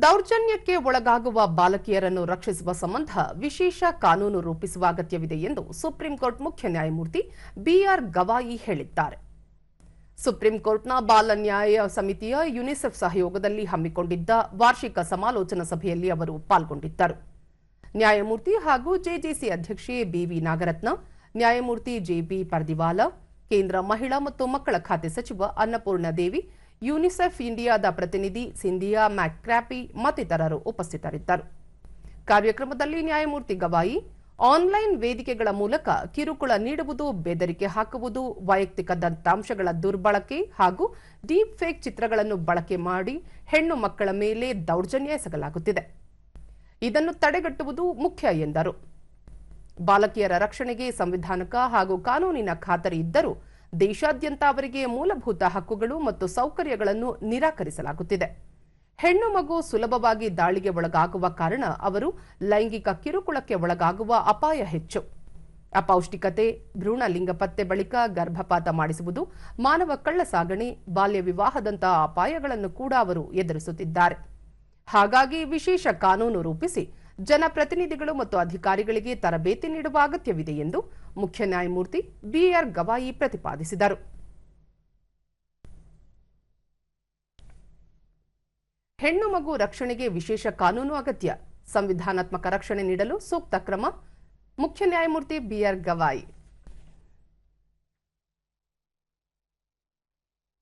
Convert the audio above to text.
ದೌರ್ಜನ್ಯಕ್ಕೆ ಒಳಗಾಗುವ ಬಾಲಕಿಯರನ್ನು ರಕ್ಷಿಸುವ ಸಂಬಂಧ ವಿಶೇಷ ಕಾನೂನು ರೂಪಿಸುವ ಅಗತ್ಯವಿದೆ ಎಂದು ಸುಪ್ರೀಂ ಕೋರ್ಟ್ ಮುಖ್ಯ ನ್ಯಾಯಮೂರ್ತಿ ಬಿಆರ್ ಗವಾಯಿ ಹೇಳಿದ್ದಾರೆ. ಸುಪ್ರೀಂ ಕೋರ್ಟ್ನ ಬಾಲ ನ್ಯಾಯ ಸಮಿತಿಯ ಯುನಿಸೆಫ್ ಸಹಯೋಗದಲ್ಲಿ ಹಮ್ಮಿಕೊಂಡಿದ್ದ ವಾರ್ಷಿಕ ಸಮಾಲೋಚನಾ ಸಭೆಯಲ್ಲಿ ಅವರು ಪಾಲ್ಗೊಂಡಿದ್ದರು. ನ್ಯಾಯಮೂರ್ತಿ ಹಾಗೂ ಜೆಜೆಸಿ ಅಧ್ಯಕ್ಷೆ ಬಿವಿ ನಾಗರತ್ನ, ನ್ಯಾಯಮೂರ್ತಿ ಜೆಬಿ ಪರ್ದಿವಾಲ, ಕೇಂದ್ರ ಮಹಿಳಾ ಮತ್ತು ಮಕ್ಕಳ ಖಾತೆ ಸಚಿವ ಅನ್ನಪೂರ್ಣ ದೇವಿ ಯುನಿಸೆಫ್ ಇಂಡಿಯಾದ ಪ್ರತಿನಿಧಿ ಸಿಂಧಿಯಾ ಮ್ಯಾಕ್ರಾಪಿ ಮತ್ತಿತರರು ಉಪಸ್ಥಿತರಿದ್ದರು. ಕಾರ್ಯಕ್ರಮದಲ್ಲಿ ನ್ಯಾಯಮೂರ್ತಿ ಗವಾಯಿ, ಆನ್ಲೈನ್ ವೇದಿಕೆಗಳ ಮೂಲಕ ಕಿರುಕುಳ ನೀಡುವುದು, ಬೆದರಿಕೆ ಹಾಕುವುದು, ವೈಯಕ್ತಿಕ ದತ್ತಾಂಶಗಳ ದುರ್ಬಳಕೆ ಹಾಗೂ ಡೀಪ್ ಫೇಕ್ ಚಿತ್ರಗಳನ್ನು ಬಳಕೆ ಮಾಡಿ ಹೆಣ್ಣು ಮಕ್ಕಳ ಮೇಲೆ ದೌರ್ಜನ್ಯ ಎಸಗಲಾಗುತ್ತಿದೆ. ಇದನ್ನು ತಡೆಗಟ್ಟುವುದು ಮುಖ್ಯ ಎಂದರು. ಬಾಲಕಿಯರ ರಕ್ಷಣೆಗೆ ಸಂವಿಧಾನಕ ಹಾಗೂ ಕಾನೂನಿನ ಖಾತರಿ ಇದ್ದರೂ ದೇಶಾದ್ಯಂತ ಅವರಿಗೆ ಮೂಲಭೂತ ಹಕ್ಕುಗಳು ಮತ್ತು ಸೌಕರ್ಯಗಳನ್ನು ನಿರಾಕರಿಸಲಾಗುತ್ತಿದೆ. ಹೆಣ್ಣು ಮಗು ಸುಲಭವಾಗಿ ದಾಳಿಗೆ ಒಳಗಾಗುವ ಕಾರಣ ಅವರು ಲೈಂಗಿಕ ಕಿರುಕುಳಕ್ಕೆ ಒಳಗಾಗುವ ಅಪಾಯ ಹೆಚ್ಚು. ಅಪೌಷ್ಟಿಕತೆ, ಭ್ರೂಣ ಲಿಂಗ ಪತ್ತೆ ಬಳಿಕ ಗರ್ಭಪಾತ ಮಾಡಿಸುವುದು, ಮಾನವ ಕಳ್ಳ ಸಾಗಣೆ ಬಾಲ್ಯ ವಿವಾಹದಂತಹ ಅಪಾಯಗಳನ್ನು ಕೂಡ ಅವರು ಎದುರಿಸುತ್ತಿದ್ದಾರೆ. ಹಾಗಾಗಿ ವಿಶೇಷ ಕಾನೂನು ರೂಪಿಸಿ ಜನಪ್ರತಿನಿಧಿಗಳು ಮತ್ತು ಅಧಿಕಾರಿಗಳಿಗೆ ತರಬೇತಿ ನೀಡುವ ಅಗತ್ಯವಿದೆ ಎಂದು ಮುಖ್ಯ ನ್ಯಾಯಮೂರ್ತಿ ಬಿಆರ್ ಗವಾಯಿ ಪ್ರತಿಪಾದಿಸಿದರು. ಹೆಣ್ಣು ಮಗು ರಕ್ಷಣೆಗೆ ವಿಶೇಷ ಕಾನೂನು ಅಗತ್ಯ. ಸಂವಿಧಾನಾತ್ಮಕ ರಕ್ಷಣೆ ನೀಡಲು ಸೂಕ್ತ ಕ್ರಮ ಮುಖ್ಯ ನ್ಯಾಯಮೂರ್ತಿ ಬಿಆರ್ ಗವಾಯಿ.